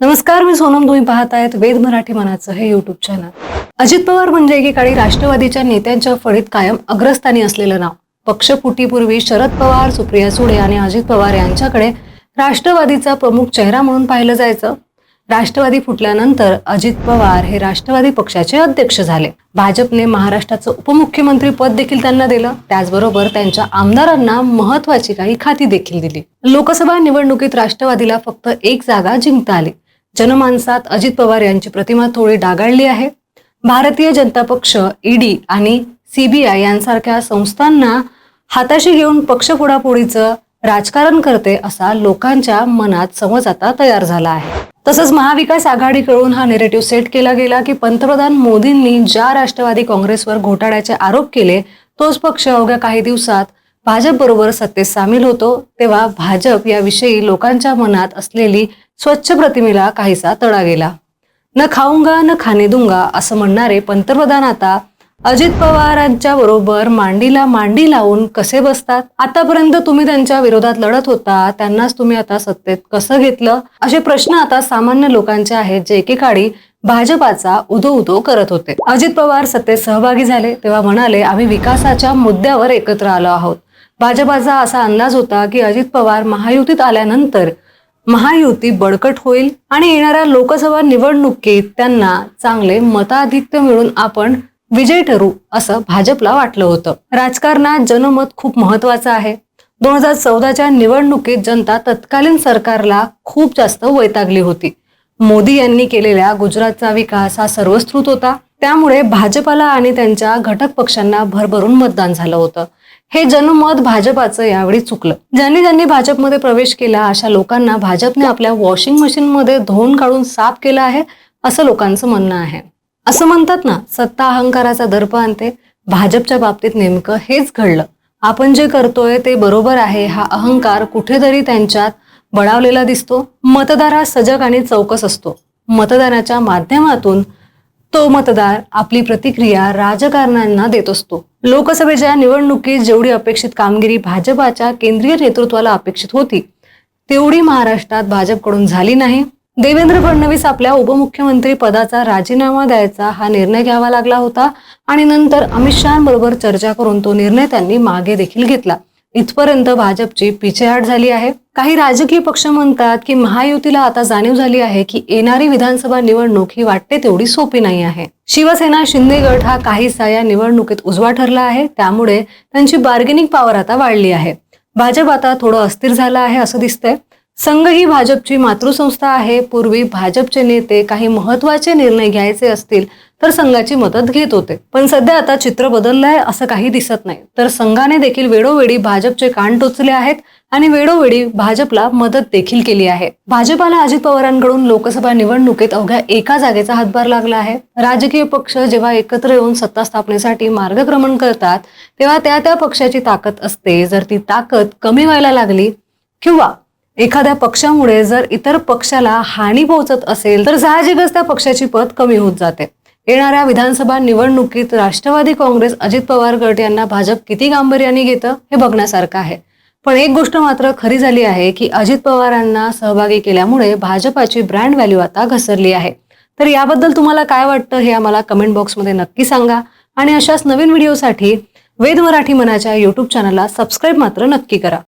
नमस्कार मी सोनम. तुम्ही पाहत आहेत वेद मराठी मनाचं हे युट्यूब चॅनल अजित पवार म्हणजे एकेकाळी राष्ट्रवादीच्या नेत्यांच्या फळीत कायम अग्रस्थानी असलेलं नाव. पक्षफुटीपूर्वी शरद पवार सुप्रिया सुळे आणि अजित पवार यांच्याकडे राष्ट्रवादीचा प्रमुख चेहरा म्हणून पाहिलं जायचं. राष्ट्रवादी फुटल्यानंतर अजित पवार हे राष्ट्रवादी पक्षाचे अध्यक्ष झाले. भाजपने महाराष्ट्राचं उपमुख्यमंत्री पद देखील त्यांना दिलं. त्याचबरोबर त्यांच्या आमदारांना महत्वाची काही खाती देखील दिली. लोकसभा निवडणुकीत राष्ट्रवादीला फक्त एक जागा जिंकता आली. जनमानसात अजित पवार यांची प्रतिमा थोडी डागाळली आहे. भारतीय जनता पक्ष ईडी आणि सीबीआय यांसारख्या संस्थांना हाताशी घेऊन पक्षफोडाफोडीचं राजकारण करते असा लोकांच्या मनात समज आता तयार झाला आहे. तसंच महाविकास आघाडीकडून हा नेरेटिव्ह सेट केला गेला की पंतप्रधान मोदींनी ज्या राष्ट्रवादी काँग्रेसवर घोटाळ्याचे आरोप केले तोच पक्ष अवघ्या काही दिवसात भाजप बरोबर सत्तेत सामील होतो तेव्हा भाजप याविषयी लोकांच्या मनात असलेली स्वच्छ प्रतिमेला काहीसा तडा गेला. न खाऊंगा न खाणे दुंगा असं म्हणणारे पंतप्रधान आता अजित पवारांच्या बरोबर मांडीला मांडी लावून कसे बसतात? आतापर्यंत तुम्ही त्यांच्या विरोधात लढत होता त्यांनाच तुम्ही आता सत्तेत कसं घेतलं? असे प्रश्न आता सामान्य लोकांचे आहेत जे एकेकाळी भाजपाचा उदो उदो करत होते. अजित पवार सत्तेत सहभागी झाले तेव्हा म्हणाले आम्ही विकासाच्या मुद्द्यावर एकत्र आलो आहोत. भाजपाचा असा अंदाज होता की अजित पवार महायुतीत आल्यानंतर महायुती बळकट होईल आणि येणाऱ्या लोकसभा निवडणुकीत त्यांना चांगले मताधिक्य मिळून आपण विजय ठरू असं भाजपला वाटलं होतं. राजकारणात जनमत खूप महत्वाचं आहे. दोन हजार चौदाच्या निवडणुकीत जनता तत्कालीन सरकारला खूप जास्त वैतागली होती. मोदी यांनी केलेल्या गुजरातचा विकास हा सर्वस्कृत होता. त्यामुळे भाजपाला आणि त्यांच्या घटक पक्षांना भरभरून मतदान झालं होतं. हे जनमत भाजपाचं यावेळी चुकलं. ज्यांनी ज्यांनी भाजपमध्ये प्रवेश केला अशा लोकांना भाजपने आपल्या वॉशिंग मशीनमध्ये धुवून काढून साफ केलं आहे असं लोकांचं म्हणणं आहे. असं म्हणतात ना सत्ता अहंकाराचा दर्प आणते. भाजपच्या बाबतीत नेमकं हेच घडलं. आपण जे करतोय ते बरोबर आहे हा अहंकार कुठेतरी त्यांच्यात बळावलेला दिसतो. मतदार हा सजग आणि चौकस असतो. मतदानाच्या माध्यमातून तो मतदार आपली प्रतिक्रिया राजकारण्यांना देत असतो. लोकसभेच्या निवडणुकीत जेवढी अपेक्षित कामगिरी भाजपाच्या केंद्रीय नेतृत्वाला अपेक्षित होती तेवढी महाराष्ट्रात भाजपकडून झाली नाही. देवेंद्र फडणवीस आपल्या उपमुख्यमंत्री पदाचा राजीनामा द्यायचा हा निर्णय घ्यावा लागला होता आणि नंतर अमित शहाबरोबर चर्चा करून तो निर्णय त्यांनी मागे देखील घेतला. इथपर्यंत भाजपची पिछेहाट झाली आहे. काही राजकीय पक्ष म्हणतात की महायुतीला आता जाणीव झाली आहे की येणारी विधानसभा निवडणूक ही वाटते तेवढी सोपी नाही आहे. शिवसेना शिंदे गट हा काहीसा या निवडणुकीत उजवा ठरला आहे. त्यामुळे त्यांची बार्गेनिंग पॉवर आता वाढली आहे. भाजप आता थोडं अस्थिर झालं आहे असं दिसतंय. संघ ही भाजपची मातृसंस्था आहे. पूर्वी भाजपचे नेते काही महत्त्वाचे निर्णय घ्यायचे असतील तर संघाची मदत घेत होते. पण सध्या आता चित्र बदललंय असं काही दिसत नाही. तर संघाने देखील वेळोवेळी भाजपचे कान टोचले आहेत आणि वेळोवेळी भाजपला मदत देखील केली आहे. भाजपाला अजित पवारांकडून लोकसभा निवडणुकीत अवघ्या एका जागेचा हातभार लागला आहे. राजकीय पक्ष जेव्हा एकत्र येऊन सत्ता स्थापनेसाठी मार्गक्रमण करतात तेव्हा त्या त्या पक्षाची ताकद असते. जर ती ताकद कमी व्हायला लागली किंवा एखाद्या पक्षामुळे जर इतर पक्षाला हानी पोहोचत असेल तर साहजिकच त्या पक्षाची पत कमी होत जाते. येणाऱ्या विधानसभा निवडणुकीत राष्ट्रवादी काँग्रेस अजित पवार गट यांना भाजप किती गांभीर्याने घेतं हे बघण्यासारखं आहे. पण एक गोष्ट मात्र खरी झाली आहे की अजित पवारांना सहभागी केल्यामुळे भाजपाची ब्रँड व्हॅल्यू आता घसरली आहे. तर याबद्दल तुम्हाला काय वाटतं हे आम्हाला कमेंट बॉक्समध्ये नक्की सांगा. आणि अशाच नवीन व्हिडिओसाठी वेद मराठी मनाच्या युट्यूब चॅनलला सबस्क्राईब मात्र नक्की करा.